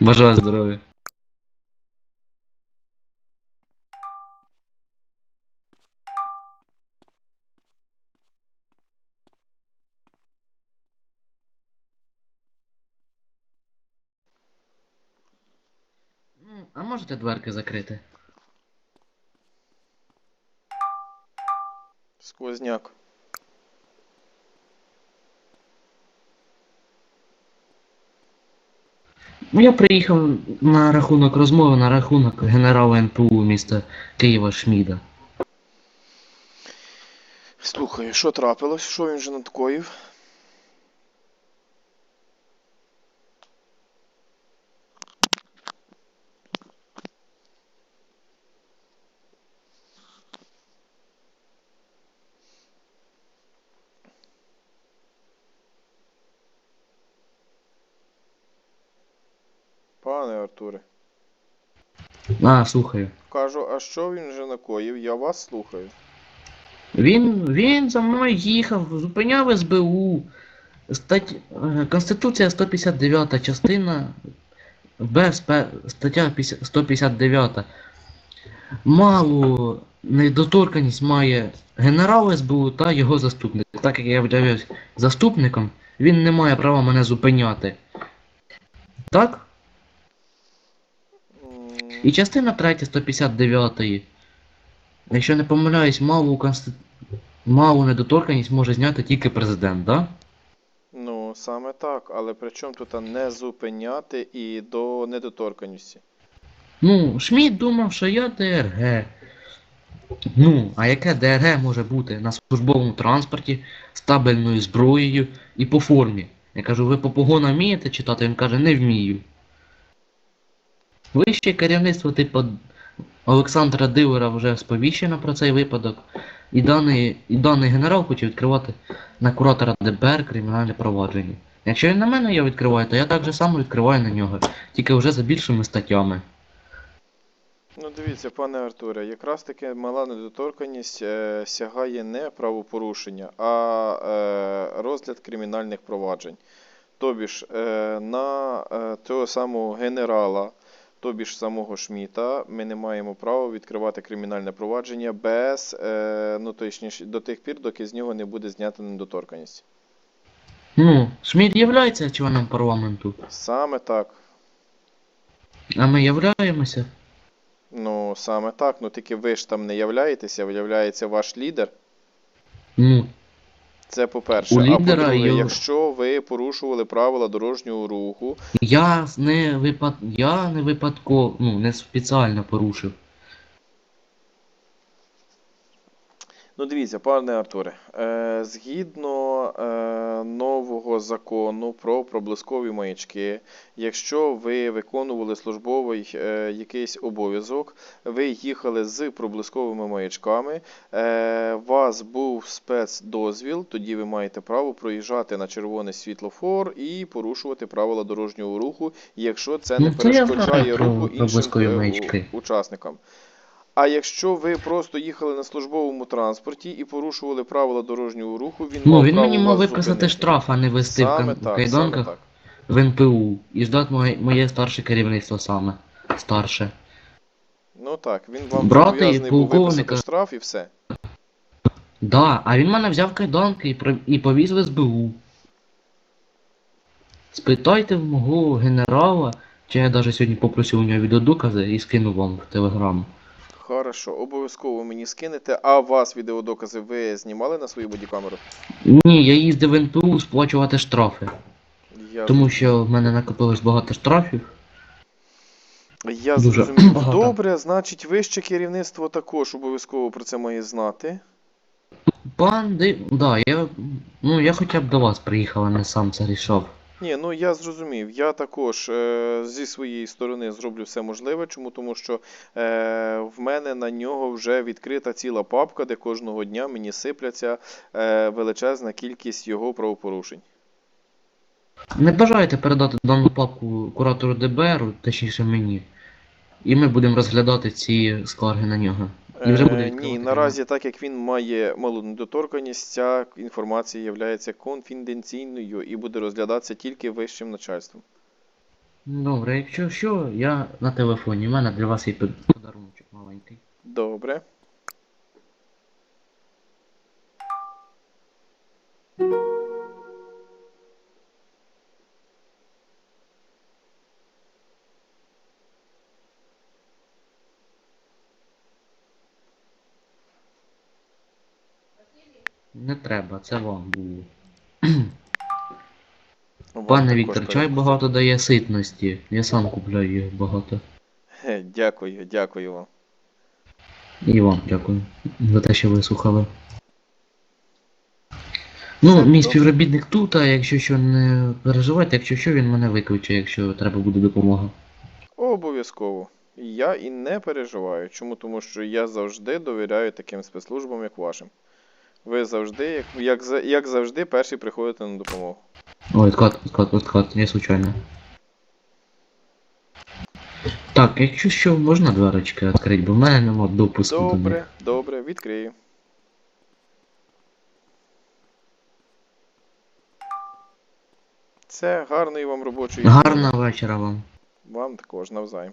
Бажаю здоров'я. А можете дверки закрити? Сквозняк. Ну, Я приїхав на рахунок розмови, на рахунок генерала НПУ міста Києва Шміда. Слухаю, що трапилось? Що він вже надкоїв? Пане Артуре, А, слухаю. кажу, а що він вже накоїв? Я вас слухаю. Він, він за мною їхав, зупиняв СБУ. Стать... е, Конституція 159 частина Б стаття 159. Малу недоторканність має генерал СБУ та його заступник. Так як я являюсь заступником, він не має права мене зупиняти. Так? І частина 3 159. Якщо не помиляюсь, малу конститу... малу недоторканність може зняти тільки президент, да? Ну, саме так, але при чому тут не зупиняти і до недоторканності? Ну, Шмідт думав, що я ДРГ. Ну, а яке ДРГ може бути на службовому транспорті, з табельною зброєю і по формі? Я кажу, ви по погонам вмієте читати? Він каже, не вмію. Вище керівництво типу Олександра Дивера вже сповіщено про цей випадок. І даний, і даний генерал хоче відкривати на куратора ДБР кримінальне провадження. Якщо він на мене його відкриває, то я так же само відкриваю на нього, тільки вже за більшими статтями. Ну, дивіться, пане Артуре, якраз таки мала недоторканність е, сягає не правопорушення, а е, розгляд кримінальних проваджень. Тобі ж е, на е, того самого генерала, тобі ж самого Шміта, ми не маємо права відкривати кримінальне провадження без, е, ну точніше, до тих пір, доки з нього не буде знята недоторканність. Ну, Шмідт являється членом парламенту, Саме так. а ми являємося. Ну, саме так. Ну тільки ви ж там не являєтеся, являється ваш лідер. Ну, Це по-перше. У А лідера по-друге, його- якщо ви порушували правила дорожнього руху, я не випад... я не випадково, ну, не спеціально порушив. Ну дивіться, пане Артуре, е, згідно е, нового закону про проблискові маячки, якщо ви виконували службовий е, якийсь обов'язок, ви їхали з проблисковими маячками, е, у вас був спецдозвіл, тоді ви маєте право проїжджати на червоний світлофор і порушувати правила дорожнього руху, якщо це не Ну, перешкоджає руху іншим е, маячки. учасникам. А якщо ви просто їхали на службовому транспорті і порушували правила дорожнього руху, він Ну, мав він право мені вас мав виписати зупинити. штраф, а не вести в Саме кан- так, саме кайданках так. в НПУ. І ждати моє, моє старше керівництво саме. Старше. Ну так, він вам Брати зобов'язаний був виписати полковника. штраф і все. Да, а він мене взяв кайданки і, при- і повіз в СБУ. Спитайте в мого генерала, чи я навіть сьогодні попросив у нього відеодокази і скину вам в телеграм. Хорошо, обов'язково мені скинете. А вас відеодокази ви знімали на свою бодікамеру? Ні, я їздив в НПУ сплачувати штрафи. Я, Тому що в мене накопилось багато штрафів. я дуже зрозумів. багато. Добре, значить, вище керівництво також обов'язково про це має знати. Пан. Да, я. Ну я хоча б до вас приїхав, а не сам це рішав. Ні, ну я зрозумів. Я також е, зі своєї сторони зроблю все можливе. Чому? Тому що е, в мене на нього вже відкрита ціла папка, де кожного дня мені сипляться е, величезна кількість його правопорушень. Не бажаєте передати дану папку куратору ДБР, точніше мені. І ми будемо розглядати ці скарги на нього. І вже буде Е, ні, наразі, так як він має малу недоторканність, ця інформація є конфіденційною і буде розглядатися тільки вищим начальством. Добре, якщо що, я на телефоні. У мене для вас є подарунок маленький. Добре. Не треба, це вам було. Пане Віктор, чай багато дає ситності. Я сам купляю їх багато. Хе, Дякую, дякую вам. І вам дякую за те, що ви слухали. Ну, мій співробітник тут, а якщо що не переживайте, якщо що, він мене викличе, якщо треба буде допомога. Обов'язково. Я і не переживаю. Чому? Тому що я завжди довіряю таким спецслужбам, як вашим. Ви завжди, як, як, як завжди, перші приходите на допомогу. Ой, откат, откат, откат, я случайно. Так, якщо що, можна дверочки відкрити, бо в мене нема допуску до них. Добре, добре, відкрию. Це гарної вам робочої. Гарного вечора вам. Вам також навзаєм.